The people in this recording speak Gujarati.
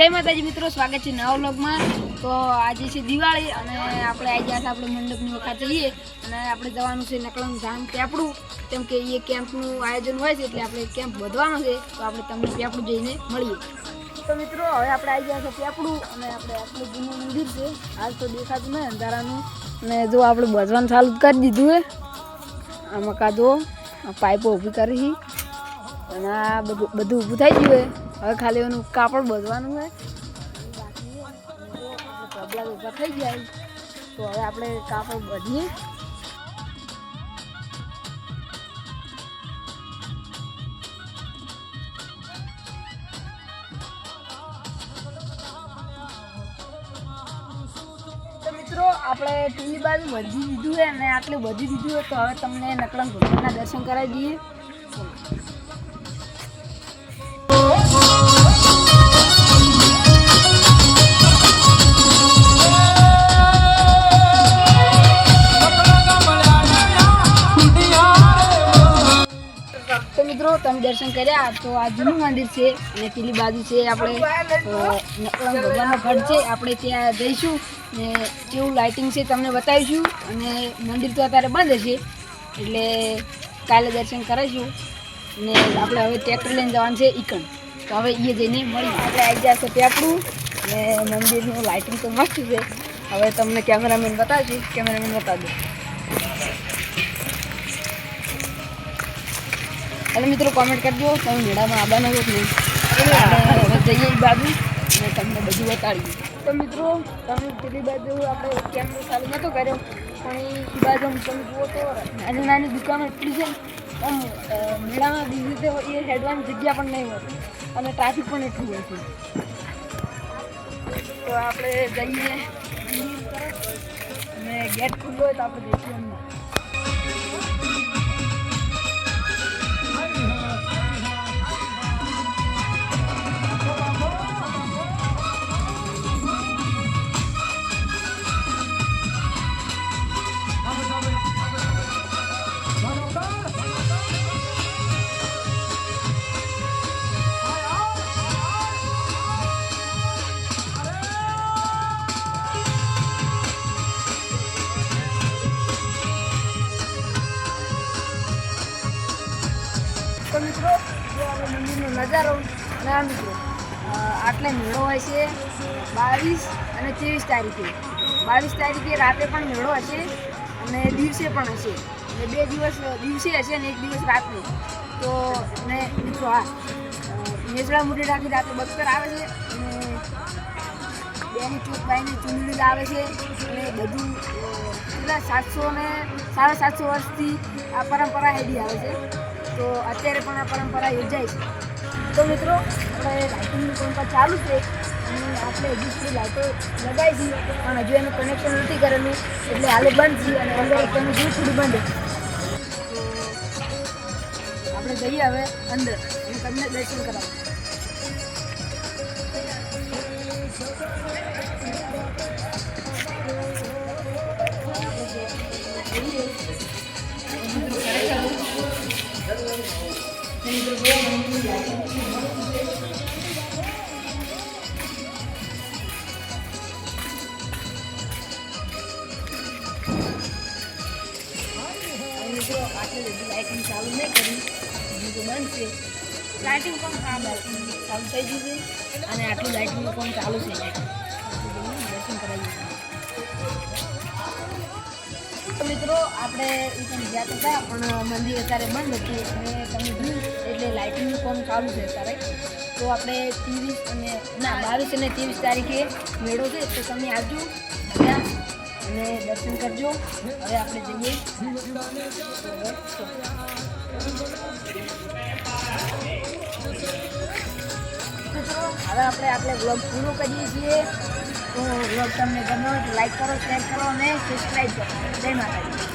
જય માતાજી મિત્રો, સ્વાગત છે નવા વ્લોગમાં. તો આજે છે દિવાળી અને આપણે આવી ગયા આપણે મંડપની વખત જઈએ અને આપણે જવાનું છે નકલમ ધામ પેપડું કેમ કે એ કેમ્પનું આયોજન હોય છે એટલે આપણે કેમ્પ વધવાનો છે, તો આપણે તમને પેપડું જઈને મળીએ. તો મિત્રો, હવે આપણે આવી ગયા છે પેપડું અને આપણે આટલું જૂનું મંદિર છે. હાલ તો દેખાતું નહીં અંધારાનું. અને જો આપણે ભજવાનું ચાલુ કરી દીધું હે. આમાં કાદો આ પાઇપો ઊભી કરી અને આ બધું બધું ઊભું થઈ ગયું હવે ખાલી એનું કાપડ બધવાનું છે તબલા ઊભા થઈ ગયા. તો હવે આપણે કાપડ બધીએ આપણે ટીવી બાજુ વધી દીધું છે અને આટલું વધી દીધું હોય તો હવે તમને નકળંગ ભગવાનના દર્શન કરાવી દઈએ. તો મિત્રો, તમે દર્શન કર્યા. તો આ જૂનું મંદિર છે અને પેલી બાજુ છે આપણે ભગવાનનો ગઢ છે. આપણે ત્યાં જઈશું ને કેવું લાઇટિંગ છે તમને બતાવીશું. અને મંદિર તો અત્યારે બંધ હશે એટલે કાલે દર્શન કરાવીશું. ને આપણે હવે ટ્રેક્ટર લઈને જવાનું છે ઈકણ. તો હવે એ જઈને મળી આપણે આવી જશે ટેકડું ને મંદિરનું લાઇટિંગ તો મસ્ત છે. હવે તમને કેમેરામેન બતાવીશું. કેમેરામેન બતાવજો. એટલે મિત્રો કોમેન્ટ કરજો. તમે મેળામાં આવવાના છો નહીં? એટલે જઈએ બાજુ અને તમને બધું બતાડીએ. તો મિત્રો તમે પેલી બાજુ આપણે કેમ ચાલુ નહોતો કર્યો? પણ એ બાજુ આમ તમે જુઓ તો નાની નાની દુકાનો એટલી છે આમ મેળામાં બીજી રીતે એ હેડવાની જગ્યા પણ નહીં હોતી અને ટ્રાફિક પણ એટલું હોય છે. તો આપણે જઈએ. અને ગેટ ખુલ્લો હોય તો આપણે જઈશું અંદર તો મિત્રો જો નજારો ના મિત્રો. આટલે મેળો હોય છે બાવીસ અને ત્રેવીસ તારીખે. બાવીસ તારીખે રાતે પણ મેળો હશે અને દિવસે પણ હશે. અને બે દિવસ, દિવસે હશે અને એક દિવસ રાત્રે તો, અને મિત્રો હા મોટી રાખી રાતે બક્કર આવે છે અને બેની ચૂક બાઈની ચૂંદડી આવે છે અને બધું કેટલા સાતસો ને, સાડા સાતસો વર્ષથી આ પરંપરા હેડી આવે છે. તો અત્યારે પણ આ પરંપરા યોજાય તો મિત્રો, આપણે લાઇટિંગની પરંપરા ચાલુ છે. અને આપણે હજુ સુધી લાઇટો લગાવી દઈએ પણ હજુ એનું કનેક્શન નથી કરેલું. એટલે હાલે બંધ છે અને અંદર તમે હજુ સુધી બંધ. તો આપણે જઈએ હવે અંદર અને તમને દર્શન કરાવું અને લાઇટિંગ ચાલુ નહીં કરી બંધ છે લાઇટિંગ પણ લાઇટિંગ ચાલુ થઈ ગયું છે. અને આટલું લાઇટિંગનું પણ ચાલુ છે. આપણે તો મિત્રો, આપણે એ ગયા ગયા હતા, પણ મંદિર અત્યારે બંધ હતું અને તમે જોયું, એટલે લાઇટિંગનું કામ ચાલુ છે અત્યારે. તો આપણે ત્રેવીસ અને, ના, બાવીસ અને ત્રેવીસ તારીખે મેળો છે, તો તમે આવજો બધા અને દર્શન કરજો. હવે આપણે જઈએ. હવે આપણે આપણે બ્લોગ પૂરો કરીએ છીએ. તો વ્લોગ તમને ગમ્યો લાઈક કરો શેર કરો અને સબસ્ક્રાઈબ કરો. જય માતાજી.